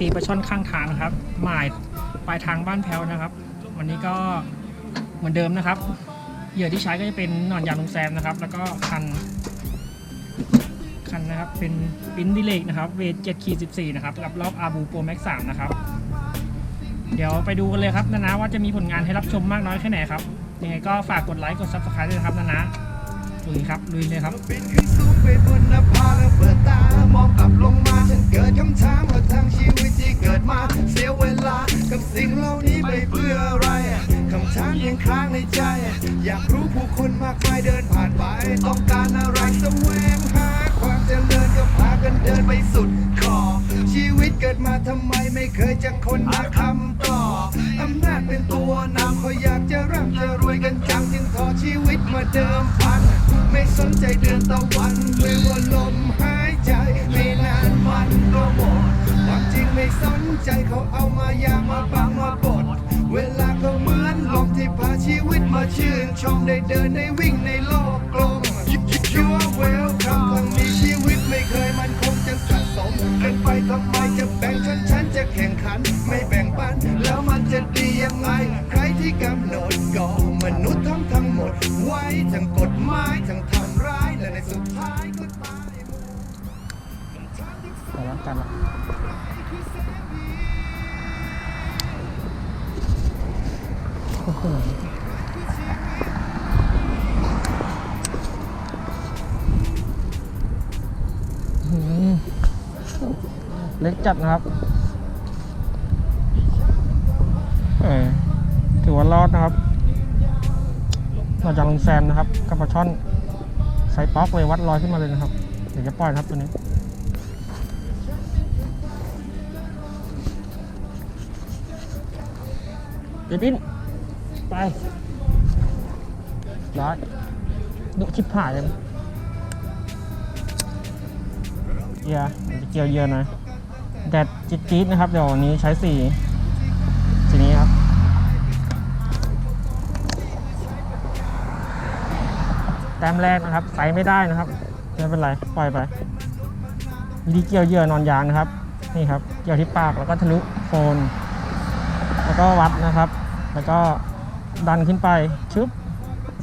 ตีปลาช่อนข้างทางนะครับหมายปลายทางบ้านแพ้วนะครับ วันนี้ก็เหมือนเดิมนะครับ เหยื่อที่ใช้ก็จะเป็นหนอนยางลุงแซมนะครับ แล้วก็คัน คันนะครับ เป็นปิ้นดิเลกนะครับ เวท7ขีด14นะครับกับรอบอาบูโปรแม็ก3นะครับ เดี๋ยวไปดูกันเลยครับนะนะว่าจะมีผลงานให้รับชมมากน้อยแค่ไหนครับยังไงก็ฝากกดไลค์กด subscribe ด้วยนะครับนะนะ ลุยครับลุยเลยครับบินขึ้นสูงไปบนน้าผาแล้วเปิดตามองกลับลงมาฉันเกิดคำถามว่าทางชีวิตที่เกิดมาเสียเวลากับสิ่งเหล่านี้ไปเพื่ออะไรคำถามยังค้างในใจ อยากรู้ผู้คนมากมายเดินผ่านไปต้องการอะไรแสวงหาความเจริญก็พากันเดินไปสุดขอบ ชีวิตเกิดมาทำไมไม่เคยจะคนหาคำตอบอำนาจเป็นตัวนำเขาอยากจะร่ำจะรวยกันจังจึงขอชีวิตมาเดิมพัน ไม่สนใจเดือนตะวันหรือว่าลมหายใจ ไม่นานมันก็หมดความจริงไม่สนใจเขาเอามายามาบังมาบดเวลาก็เหมือนลมที่พาชีวิตมาชื่น ชมได้เดินได้วิ่งในโลกกลม You're welcome ครั้งนี้ชีวิตไม่เคยมันคงจะ มเป็นไปทำไมจะแบ่งชนชั้นจะแข่งขัน ไม่แบ่งปัน แล้วมันจะดียังไง ใครที่กำหนดก็มนุษย์ทั้งทั้งหมด ไว้ทั้งกฎหมายทั้งทำร้าย และในสุดท้ายก็ตายหมดแต่ละกันละโอ้โห เล็กจัดนะครับถือว่ารอดนะครับ เราจะลงแซมนะครับกับปลาช่อนใส่ป๊อกเลยวัดลอยขึ้นมาเลยนะครับ เดี๋ยวจะปล่อยนครับตัวนี้เดี๋ยวปิ้นไปร้อยดุชิบหายเลยเยียมันจะเกี่ยวเยียหน่อยแดด จี๊ดๆนะครับ เดี๋ยววันนี้ใช้สีสีนี้ครับ แต้มแรกนะครับใส่ไม่ได้นะครับไม่เป็นไรปล่อยไปวิธีเกี่ยวเยื่อนอนยางนะครับ นี่ครับ เกี่ยวที่ปากแล้วก็ทะลุโคนแล้วก็วัดนะครับ แล้วก็ดันขึ้นไปชึบ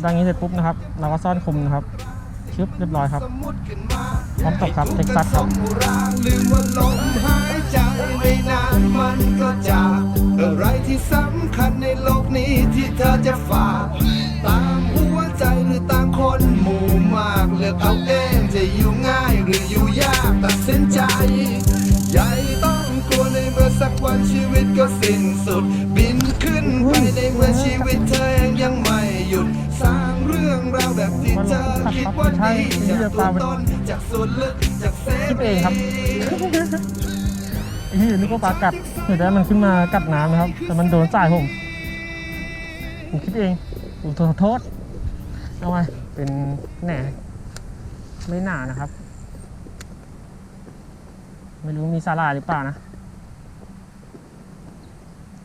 ดังนี้เสร็จปุ๊บนะครับ เราก็ซ่อนคุมนะครับชึบเรียบร้อยครับ พร้อมตกครับเท็กซัสครับลืมว่าลมหายใจไม่นานมันก็จากอะไรที่สำคัญในโลกนี้ที่เธอจะฝากตามหัวใจหรือตามคนหมู่มากเลือกเอาเองจะอยู่ง่ายหรืออยู่ยากตัดสินใจใหญ่ต้องกลัวในเมื่อสักวันชีวิตก็สิ้นสุด บินขึ้นไปในเมื่อชีวิตเธอยังไม่หยุดสร้าง รื่องราวแบบที่เธอคิดว่าดีจากตัวตนจากส่วนลึกจากเซคิดเองครับไอ้ที่นึกว่าปลากัดเห็นแล้มันขึ้นมากัดน้ำนะครับ แต่มันโดนสายผมผมคิดเองผมขอโทษเอาไว้เป็นแหน่ไม่หนานะครับ ไม่รู้มีสาลาหรือเปล่านะ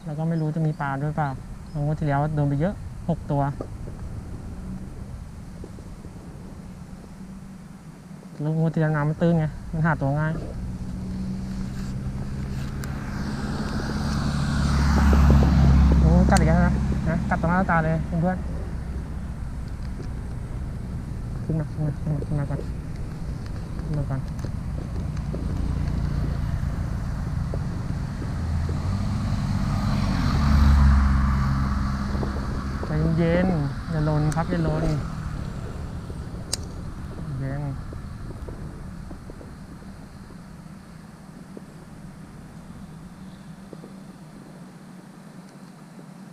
แล้วก็ไม่รู้จะมีปลาด้วยเปล่าลงวันที่แล้วโดนไปเยอะหกตัว แล้วงวดที่แล้วน้ำมันตื้นไง มันหาตัวง่ายโอ้กัดอีกแล้วนะนะกัดต่อหน้าตาเลยเพื่อนขึ้นมาขึ้นมาขึ้นมาขึ้นมาก่อนขึ้นมาก่อนใจเย็นอย่าลนครับอย่าลนเย็น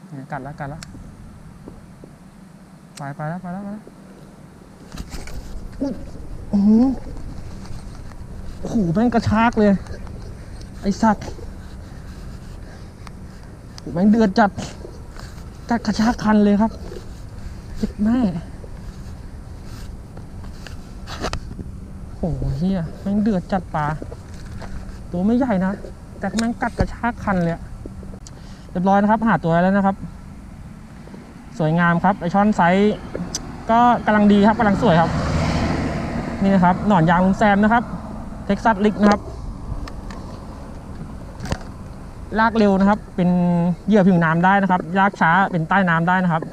เนี่ยกั ดแล้วกัดแล้วไปไปแล้วไปแล้วไปแล้วอุ๊ยโอ้โหโอ้โหแม่งกระชากเลย ไอสัตว์โอ้โหแม่งเดือดจัดกัดกระชากคันเลยครับเจ็บแม่โอ้โหเฮียแม่งเดือดจัดปลาตัวไม่ใหญ่นะ แต่แม่งกัดกระชากคันเลยอะเรียบร้อยนะครับ หาตัวแล้วนะครับ สวยงามครับไอช่อนไซส์ก็กำลังดีครับกำลังสวยครับ นี่นะครับหนอนยางลุงแซมนะครับเท็กซัสลิกนะครับ ลากเร็วนะครับ เป็นเหยื่อผิวน้ำได้นะครับ ลากช้าเป็นใต้น้ำได้นะครับ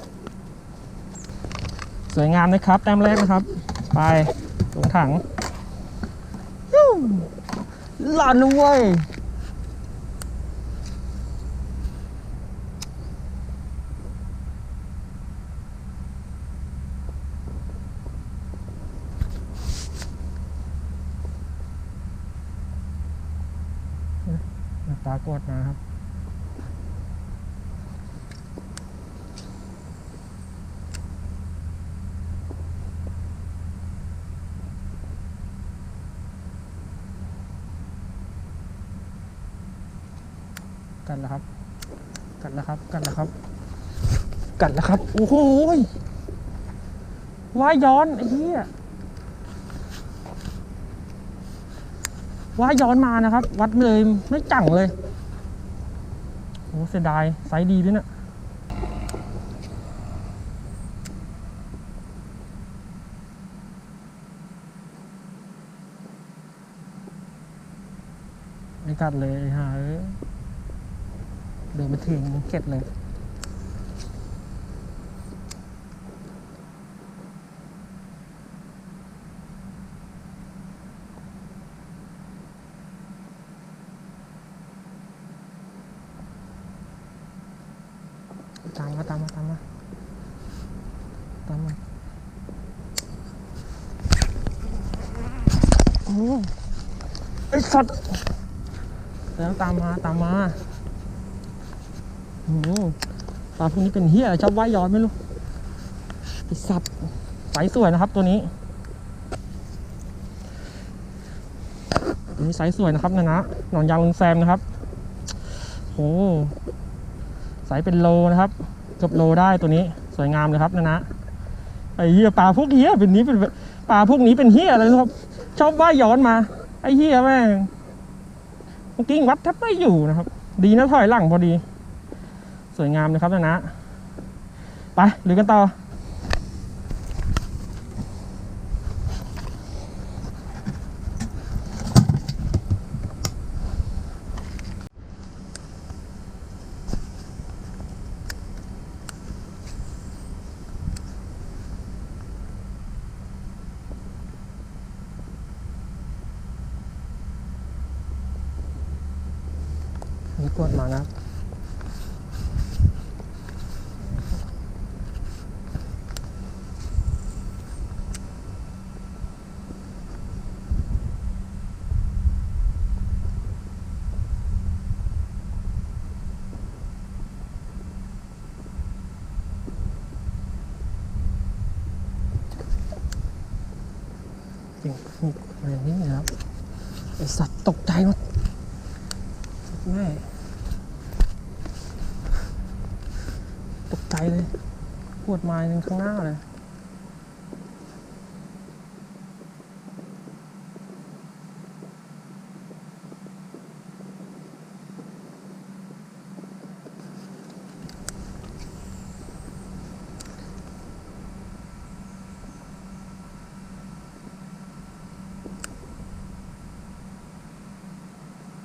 สวยงามนะครับแต้มแรกนะครับ ไปลงถังหลอนนะเว้ย ตากดมาครับกันแล้วครับ กันแล้วครับ กันแล้วครับ กันแล้วครับ โอ้โหว่าย้อนไอ้เหี้ยว่าย้อนมานะครับ วัดเลยไม่จังเลย อ้เสียดายไซส์ดีด้วยนะไม่กัดเลยฮะเอ้ยเดินมาถึงเก็ดเลย ตามมาตามมาตามมา ตามมาโอ้ไอสัตว์แล้วตามมาตามมาโอ้ปลาพวกนี้เป็นเฮียชอบว่ายย้อนไม่รู้ไอสัตว์ใสสวยนะครับตัวนี้ตัวนี้ไซส์สวยนะครับนะนะหนอนยางลุงแซมนะครับโอ้ไซส์เป็นโลนะครับเกือบโลได้ตัวนี้สวยงามเลยครับนะนะ ไอ้เหี้ยปลาพวกเหี้ยเป็นนี้เป็นปลาพวกนี้เป็นเหี้ยอะไรนะครับ ชอบว่าย้อนมา ไอ้เหี้ยแม่งเมื่อกี้วัดแทบไม่อยู่นะครับ ดีนะถอยหลังพอดี สวยงามเลยครับนะนะไปหรือกันต่อ กดมานะครับ จริงนี่อะไรอย่างนี้นะครับ ไอสัตว์ตกใจหมดแม่ตกใจเลย ปวดไม้หนึ่งข้างหน้าเลย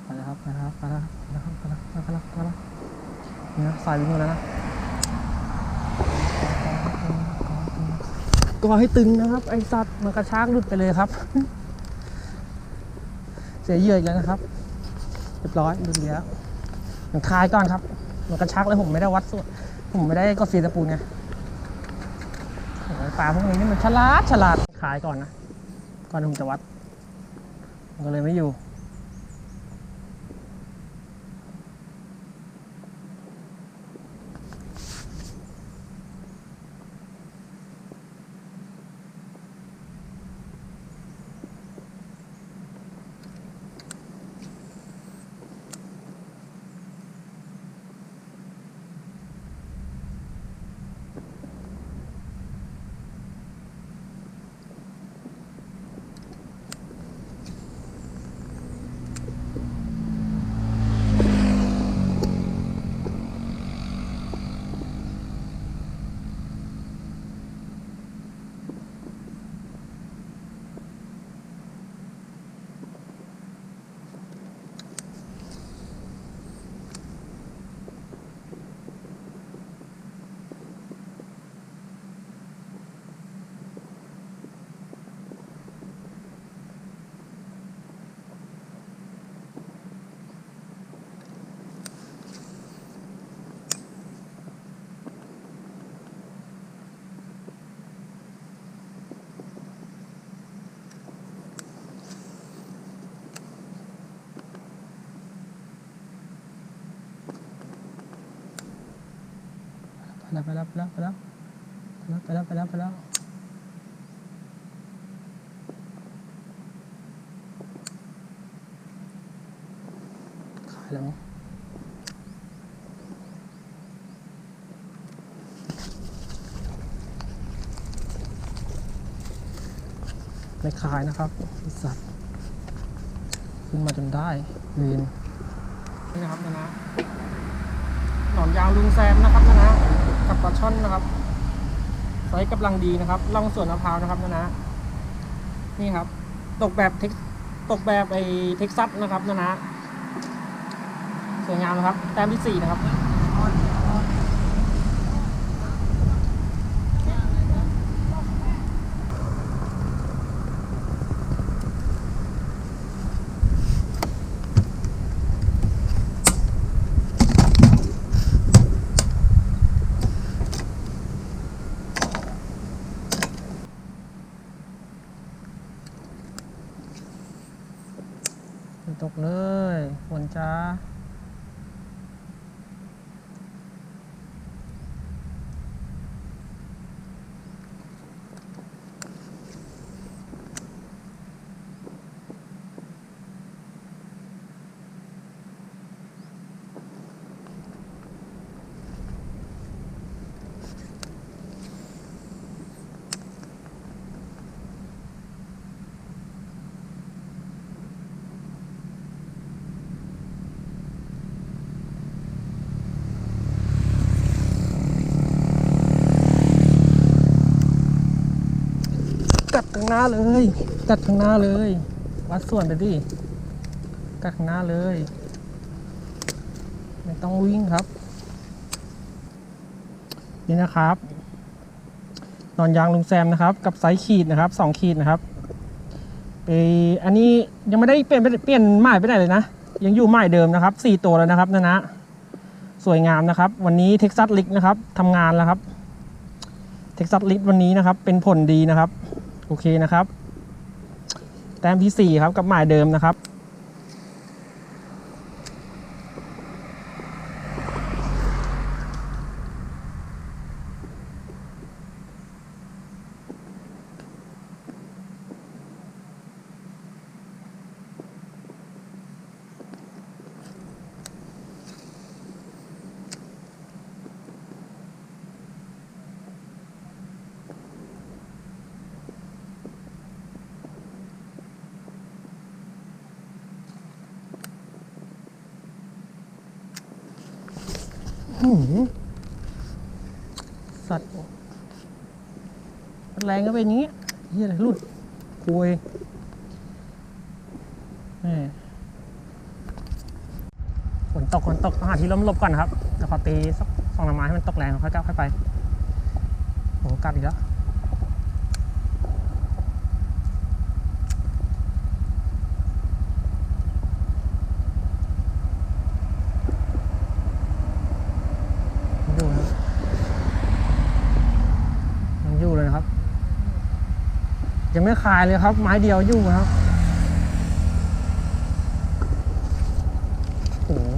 ไปแล้วครับไปแล้วครับไปแล้วครับไปแล้วครับไปแล้วไปแล้วไปแล้วนี่นะสายวิ่งแล้ว นะก็ให้ตึงนะครับ ไอสัตว์มันกระชากหลุดไปเลยครับ เสียเยื่ออีกแล้วนะครับเรียบร้อยหลุดแล้วมันคลายก่อนครับ มันกระชักเลยผมไม่ได้วัดส่วนผมไม่ได้ก็ฟีตะปูนไงปลาพวกนี้นี่มันฉลาดฉลาดคลายก่อนนะก่อนผมจะวัดมันก็เลยไม่อยู่ ไแล้วไปแล้วไปแล้วไปแล้วไปแล้วไปแล้วไปแล้วขายแล้วมั้งไม่ขายนะครับสัตว์ขึ้นมาจนได้วีนนี่นะครับนะนะหนอนยางลุงแซมนะครับนะนะ กับปลาช่อนนะครับไซส์กำลังดีนะครับล่องส่วนมะพร้าวนะครับนะนะนี่ครับ ตกแบบเท็กตกแบบไอ้เท็กซัสนะครับนะนะสวยงามนะครับแต้มที่สี่นะครับ ตกเลยฝนจ้า กัด ข้างหน้าเลยกัดข้างหน้าเลย วัดส่วนไปดิกัดข้างหน้าเลย ไม่ต้องวิ่งครับ นี่นะครับ นอนยางลุงแซมนะครับ กับไซส์ขีดนะครับสองขีดนะครับเอออันนี้ยังไม่ได้เปลี่ยนเปลี่ยนหมายไปไหนเลยนะ ยังอยู่หมายเดิมนะครับสี่ตัวแล้วนะครับนะนะสวยงามนะครับ วันนี้เท็กซัสลิกนะครับทำงานแล้วครับเท็กซัสลิกวันนี้นะครับ เป็นผลดีนะครับ โอเคนะครับ แต้มที่ 4 ครับกับหมายเดิมนะครับ สัตว์แรงก็เป็นอย่างนี้เฮียอะไรหลุดคุยนี่ฝนตกฝนตกต้องหาที่ล้มลบก่อนครับแล้วขอตีสักสองน้ำไม้ให้มันตกแรงค่อยก้าวค่อยไปโอ้กัดอีกแล้วอยู่นะครับยังอยู่เลยนะครับ ยังไม่คลายเลยครับ ไม้เดียวอยู่ครับโอ้โห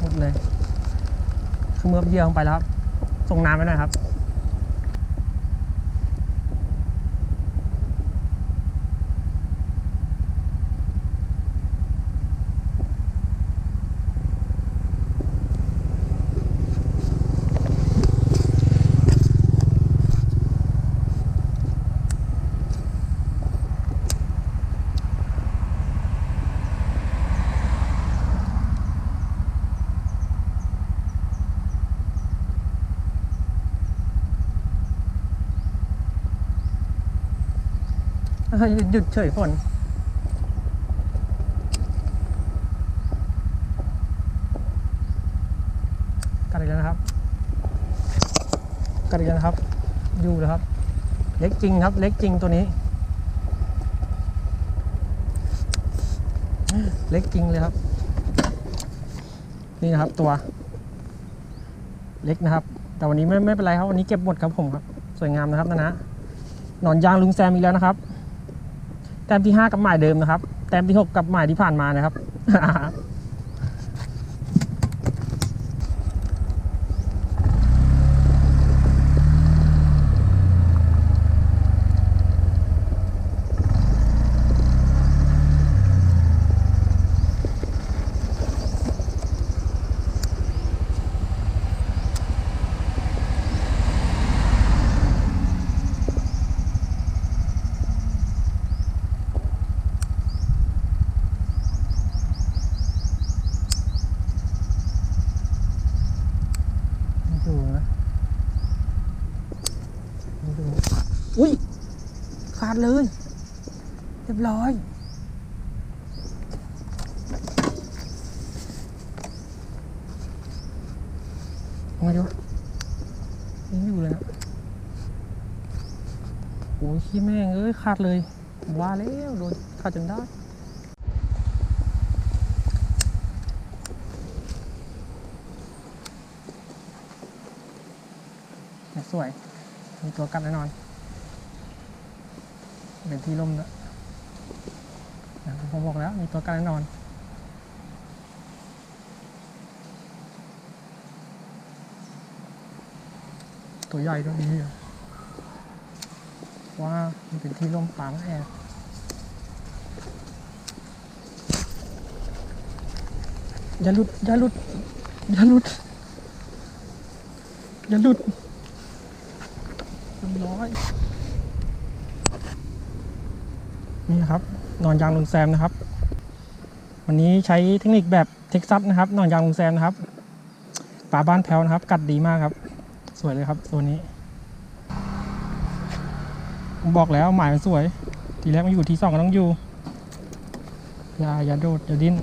หมดเลยคือเมื่อเยียลงไปแล้วครับส่งน้ำไปหน่อยครับ เฮ้หยุดเฉยฝนกัดอีกแล้วนะครับกัดอีกแล้วนะครับ อยู่แล้วครับ เล็กจริงครับ เล็กจริงตัวนี้ เล็กจริงเลยครับ นี่นะครับตัว เล็กนะครับ แต่วันนี้ไม่ไม่เป็นไรครับ วันนี้เก็บหมดครับผมครับ สวยงามนะครับนะนะหนอนยางลุงแซมอีกแล้วนะครับ แต้มที่ 5 กับหมายเดิมนะครับ แต้มที่ 6 กับหมายที่ผ่านมานะครับ น ขาดเลย เรียบร้อยเอาดีวะยังอยู่เลยนะโอ้ยขี้แม่งเอ้ยขาดเลย ว่าแล้วโดนขาดจนได้สวย มีตัวกันแน่นอน เป็นที่ร่มด้วยนะ ผมบอกแล้วมีตัวกันแน่นอนตัวใหญ่ด้วยนี่ว่ามันเป็นที่ร่มปางแอร์อย่าหลุดอย่าหลุดอย่าหลุดอย่าหลุดเรียบร้อย นี่นะครับนอนยางลุงแซมนะครับ วันนี้ใช้เทคนิคแบบเท็กซัสนะครับนอนยางลุงแซมนะครับป่าบ้านแพ้วนะครับ กัดดีมากครับ สวยเลยครับตัวนี้ผมบอกแล้วหมายมันสวย ทีแรกมันอยู่ที่สองก็ต้องอยู่ อย่าอย่าโดดอย่าดิ้น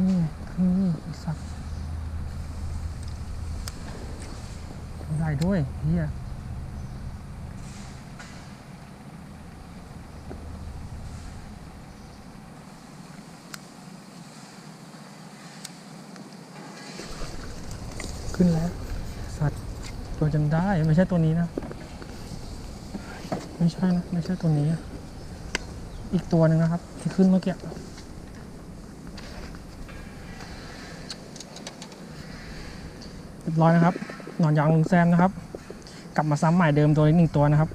นี่ไอ้สัตว์้วยเฮียขึ้นแล้ว สัตว์ตัวจำได้ไม่ใช่ตัวนี้นะ ไม่ใช่นะ ไม่ใช่ตัวนี้ อีกตัวหนึ่งนะครับ ที่ขึ้นเมื่อกี้เรียบร้อยนะครับ หนอนยางลุงแซมนะครับ กลับมาซ้ำใหม่เดิมตัวนี้หนึ่งตัวนะครับ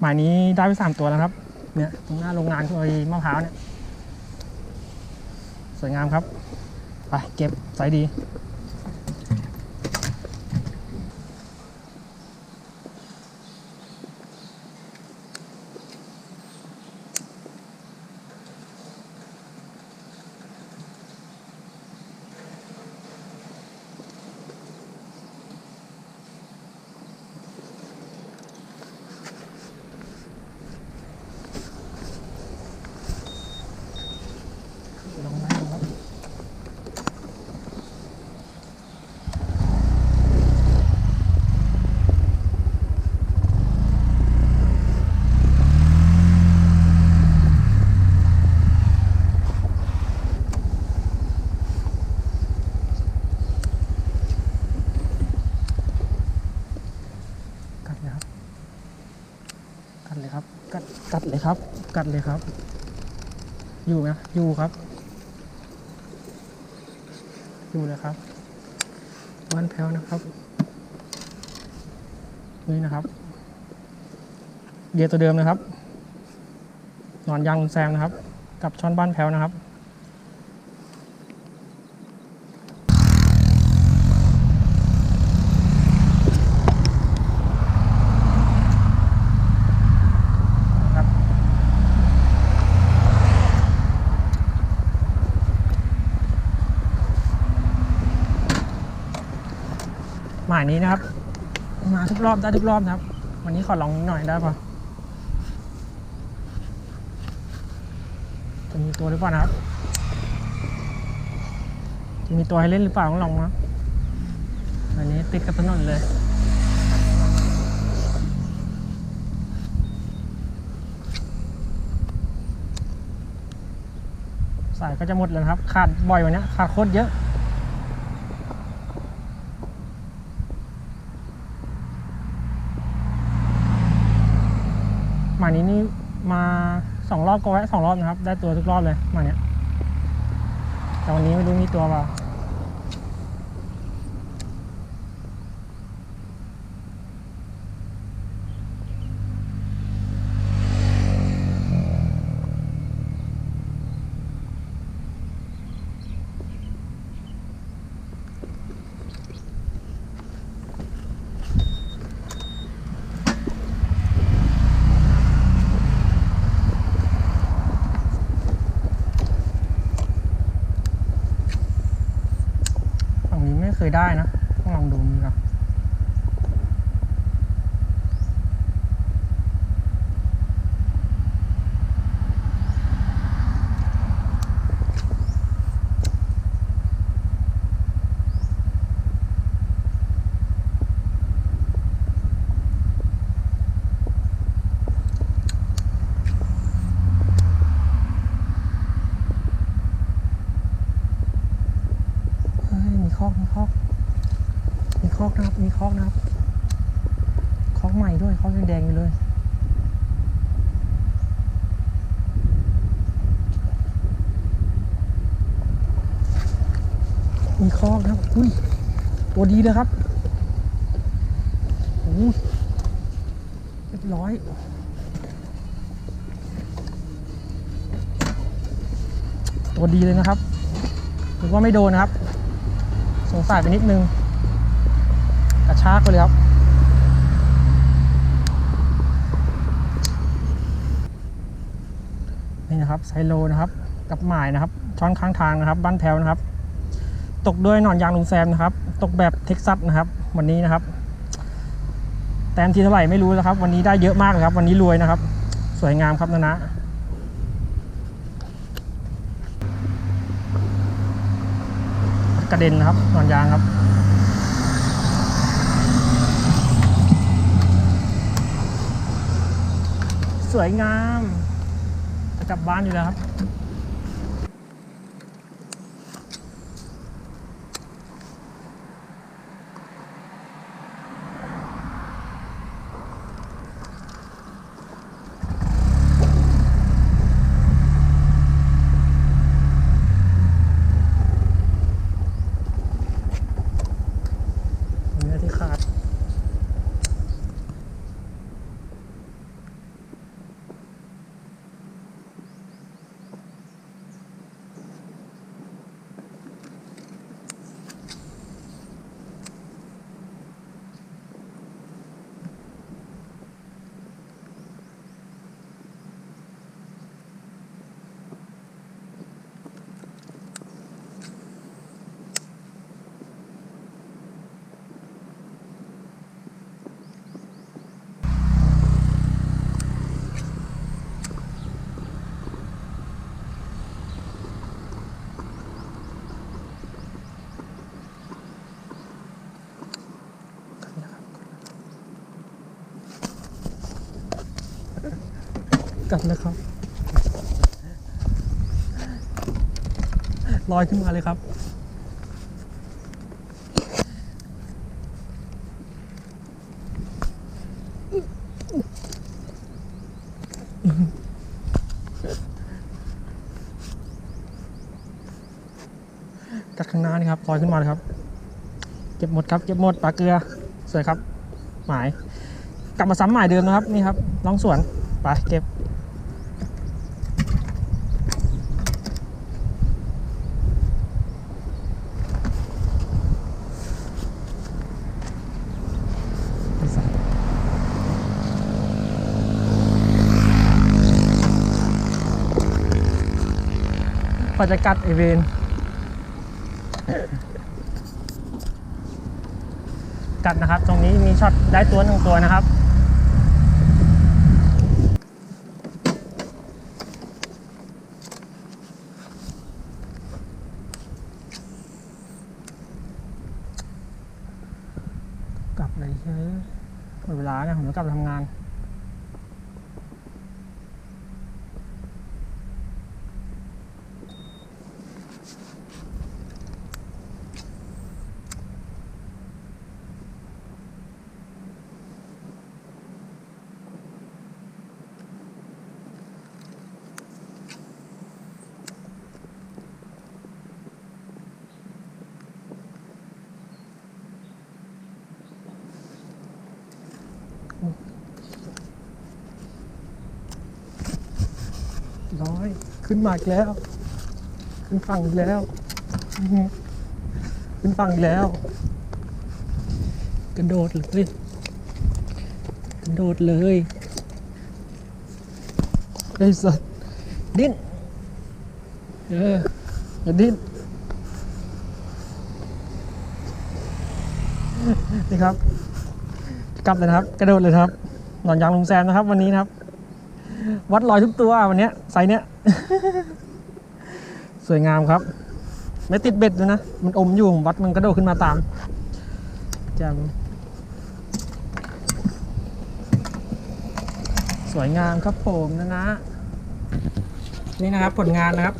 หมายนี้ได้ไปสามตัวแล้วครับ เนี่ยตรงหน้าโรงงานเอยมะพร้าวเนี่ย สวยงามครับ ไปเก็บใส่ดี ลองได้ดูครับ กัดเลยครับ กัดเลยครับ กัดกัดเลยครับ กัดเลยครับ อยู่ไหมอยู่ครับ อยู่เลยครับบ้านแพ้วนะครับ นี่นะครับเดียตัวเดิมนะครับ นอนยางลุงแซมนะครับ กับช้อนบ้านแพ้วนะครับ นี้นะครับ มาทุกรอบได้ทุกรอบนะครับ วันนี้ขอลองนิดหน่อยได้ปะจะมีตัวหรือเปล่านะครับ จะมีตัวให้เล่นหรือเปล่าต้องลองนะอันนี้ติดกับถนนเลยสายก็จะหมดแล้วครับ ขาดบ่อยวันนี้ขาดโคตรเยอะ หมานี้นี่มาสองรอบก็แวะสองรอบนะครับ ได้ตัวทุกรอบเลยหมาเนี้ยแต่วันนี้ไม่รู้มีตัวเปล่า ได้นะต้องลองดูนี่ครับเฮ้ยมีคอกมีคอกมีคอกนะครับมีคอกนะครับคอกใหม่ด้วยคอกยังแดงอยู่เลย มีคอกนะครับอุ้ยตัวดีเลยครับโอ้เรียบร้อยตัวดีเลยนะครับถือว่าไม่โดนนะครับ สงสัยไปนิดนึง กระชากไปเลยครับ นี่นะครับไซโลนะครับ กับหมายนะครับ ช้อนข้างทางนะครับ บ้านแถวนะครับ ตกด้วยหนอนยางลุงแซมนะครับ ตกแบบเท็กซัสนะครับ วันนี้นะครับ แต้มที่เท่าไหร่ไม่รู้นะครับ วันนี้ได้เยอะมากเลยครับ วันนี้รวยนะครับ สวยงามครับนะนะกระเด็นนะครับหนอนยางครับสวยงามจะกลับบ้านอยู่แล้วครับ กัดเลยครับ ลอยขึ้นมาเลยครับกัดข้างหน้านี่ครับลอยขึ้นมาเลยครับ เก็บหมดครับ เก็บหมดปลาเกลือ สวยครับ หมาย กลับมาซ้ำหมายเดิมนะครับ นี่ครับล่องสวน ไป เก็บ พอจะกัดไอเวนกัดนะครับ ตรงนี้มีช็อตได้ตัวหนึ่งตัวนะครับ กลับเลยเฮ้ยหมดเวลาเนี่ยผมต้องกลับไปทำงาน ร้อย ขึ้นมาอีกแล้ว ขึ้นฝั่งอีกแล้ว ขึ้นฝั่งอีกแล้ว กระโดดเลยกระโดดเลยไอ้สัสดิ้นเอออย่าดิ้นนี่ครับ กลับเลยนะครับ กระโดดเลยครับ นอนยางลุงแซมนะครับ วันนี้นะครับ วัดรอยทุกตัววันนี้ไซส์เนี้ย สวยงามครับ ไม่ติดเบ็ดด้วยนะ มันอมอยู่ผมวัดมันกระโดดขึ้นมาตามจมสวยงามครับผมนะนะ นี่นะครับผลงานนะครับ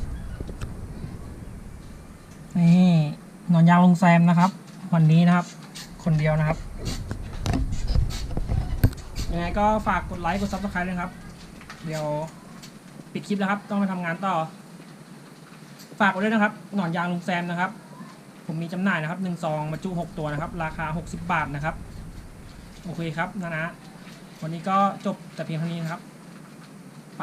นี่นอนยางลงแซมนะครับ วันนี้นะครับ คนเดียวนะครับยังไงก็ฝากกดไลค์ กดซับสไครต์เลยนะครับ เดี๋ยวปิดคลิปแล้วครับ ต้องไปทำงานต่อ ฝากไว้ด้วยนะครับ หนอนยางลุงแซมนะครับ ผมมีจำหน่ายนะครับหนึ่งซองบรรจุหกตัวนะครับ ราคาหกสิบาทนะครับ โอเคครับนะนะ วันนี้ก็จบแต่เพียงเท่านี้นะครับ ไป